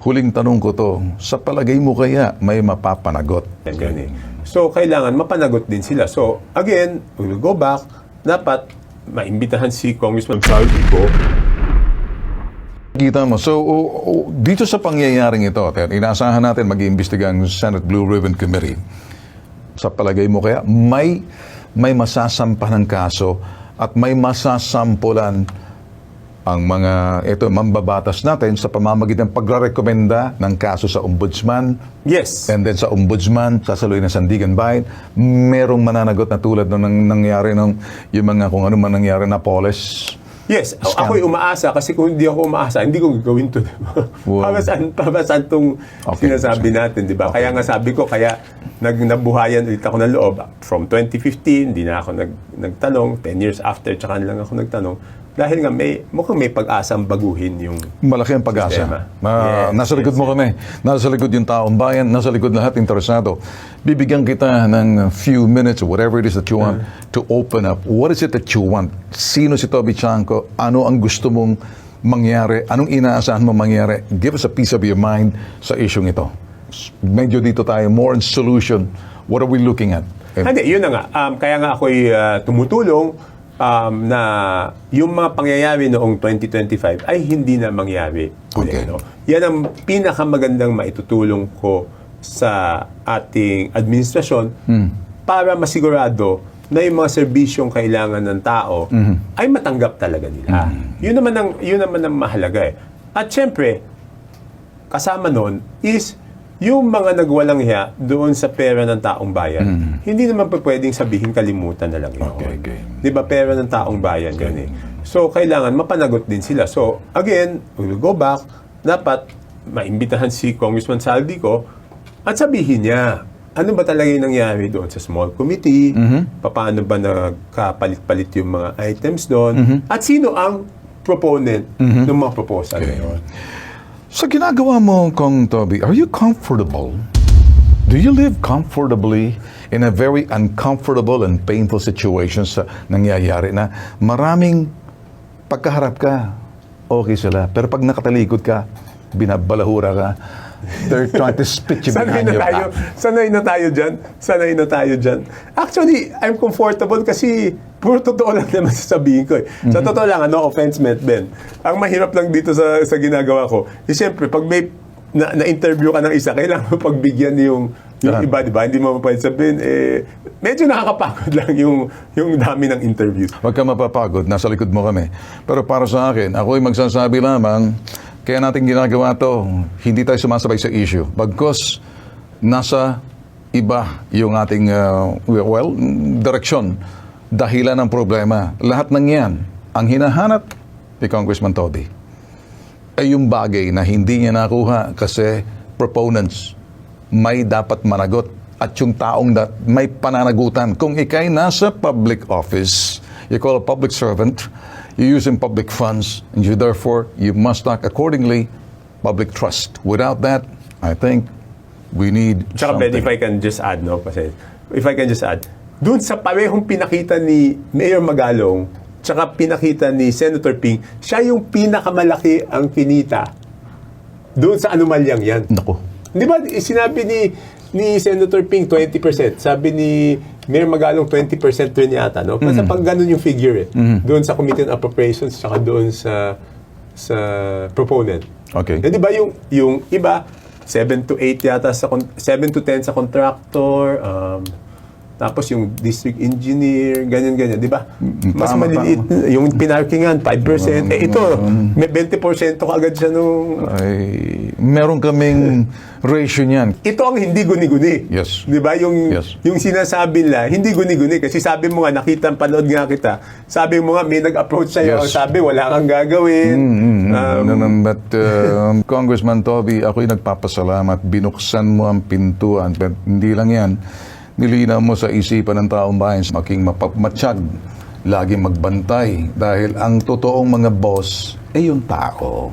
huling tanong ko to, sa palagay mo kaya may mapapanagot? Eh. So, kailangan mapanagot din sila. So, again, we'll go back. Dapat maimbitahan si Congressman Salvi ko. Kita mo. So, o- o- dito sa pangyayaring ito, Ted, inaasahan natin mag-iimbestiga ang Senate Blue Ribbon Committee. Sa palagay mo kaya, may, may masasampahan ng kaso at may masasampulan ang mga ito mambabatas natin sa pamamagitan ng pagrekomenda ng kaso sa ombudsman Yes. and then sa ombudsman sasaluhin ng Sandigan Bayan merong mananagot na tulad ng nang- nangyari nung yung mga kung ano man nangyari na Polis Yes, Scam. ako'y umaasa kasi kung hindi ako umaasa, hindi ko gagawin to. Wow. Pabasan, pabasan tong Okay. sinasabi natin, di ba? Kaya nga sabi ko, kaya nag, nabuhayan ulit ako ng loob. From 2015, hindi na ako nag, nagtanong. 10 years after, tsaka na lang ako nagtanong. Dahil nga may, mukhang may pag-asang baguhin yung Malaki ang pag-asa. Ma- Yes, nasa likod yes, mo kami. Nasa likod yung taong bayan. Nasa likod lahat interesado. Bibigyan kita ng few minutes, whatever it is that you want, to open up. What is it that you want? Sino si Toby Chanko? Ano ang gusto mong mangyari? Anong inaasahan mo mangyari? Give us a piece of your mind sa isyong ito. Medyo dito tayo, more on solution. What are we looking at? Eh, Hindi, yun na nga. Um, kaya nga ako'y uh, tumutulong um, na yung mga pangyayari noong 2025 ay hindi na mangyari. Okay. no? Yan ang pinakamagandang maitutulong ko sa ating administrasyon para masigurado na yung mga serbisyong kailangan ng tao ay matanggap talaga nila. Yun naman ang yun naman ang mahalaga eh. At syempre, kasama nun is yung mga nagwalang hiya doon sa pera ng taong bayan, hindi naman pa pwedeng sabihin kalimutan na lang yun. Okay, okay. Di ba pera ng taong bayan yun eh. So, kailangan mapanagot din sila. So, again, we'll go back. Dapat maimbitahan si Congressman Saldi ko at sabihin niya, ano ba talaga yung nangyari doon sa small committee? Paano ba nagkapalit-palit yung mga items doon? At sino ang proponent ng mga proposal na yun? Sa ginagawa mo, Kong Toby, are you comfortable? Do you live comfortably in a very uncomfortable and painful situation sa nangyayari na maraming pagkaharap ka, okay sila. Pero pag nakatalikod ka, binabalahura ka, they're trying to spit you behind na your tayo, back. sanay na tayo dyan. Sanay na tayo dyan. Actually, I'm comfortable kasi puro totoo lang naman sasabihin ko eh. Sa totoo lang, no offense meant, Ben. Ang mahirap lang dito sa, sa ginagawa ko, is siyempre, pag may na, na-interview ka ng isa, kailangan mo pagbigyan yung, yung Lahat. iba, di ba? Hindi mo pwede sabihin, eh, medyo nakakapagod lang yung, yung dami ng interview. Huwag ka mapapagod, nasa likod mo kami. Pero para sa akin, ako'y magsasabi lamang, kaya natin ginagawa to, hindi tayo sumasabay sa issue. Bagkos, nasa iba yung ating, uh, well, direksyon, dahilan ng problema. Lahat ng yan, ang hinahanap ni Congressman Toby, ay yung bagay na hindi niya nakuha kasi proponents may dapat managot at yung taong that may pananagutan. Kung ikay nasa public office, you call a public servant, you're using public funds, and you therefore, you must act accordingly, public trust. Without that, I think we need Tsaka Ben, something. if I can just add, no? Kasi, if I can just add, doon sa parehong pinakita ni Mayor Magalong, tsaka pinakita ni Senator Ping, siya yung pinakamalaki ang kinita doon sa anomalyang yan. Naku. Di ba, sinabi ni ni Senator Ping 20%, sabi ni Mayor Magalong 20% rin yata, no? Basta pag ganun yung figure eh. Doon sa Committee on Appropriations, tsaka doon sa sa proponent. Okay. Eh, di ba yung, yung iba, 7 to 8 yata sa, con- 7 to 10 sa contractor, um, tapos yung district engineer, ganyan-ganyan, di ba? Mas tama, maliliit. Yung pinarkingan, 5%. Eh ito, may 20% ka agad siya nung... Ay, meron kaming ratio niyan. Ito ang hindi guni-guni. Yes. Di ba? Yung, Yes. yung sinasabi nila, hindi guni-guni. Kasi sabi mo nga, nakita, panood nga kita. Sabi mo nga, may nag-approach sa'yo. Yes. Sabi, wala kang gagawin. Um, No, no, but uh, Congressman Toby, ako'y nagpapasalamat. Binuksan mo ang pintuan. Pero hindi lang yan. Nilinaw mo sa isipan ng taong bayan maging mapagmatsyag, laging magbantay. Dahil ang totoong mga boss ay yung tao.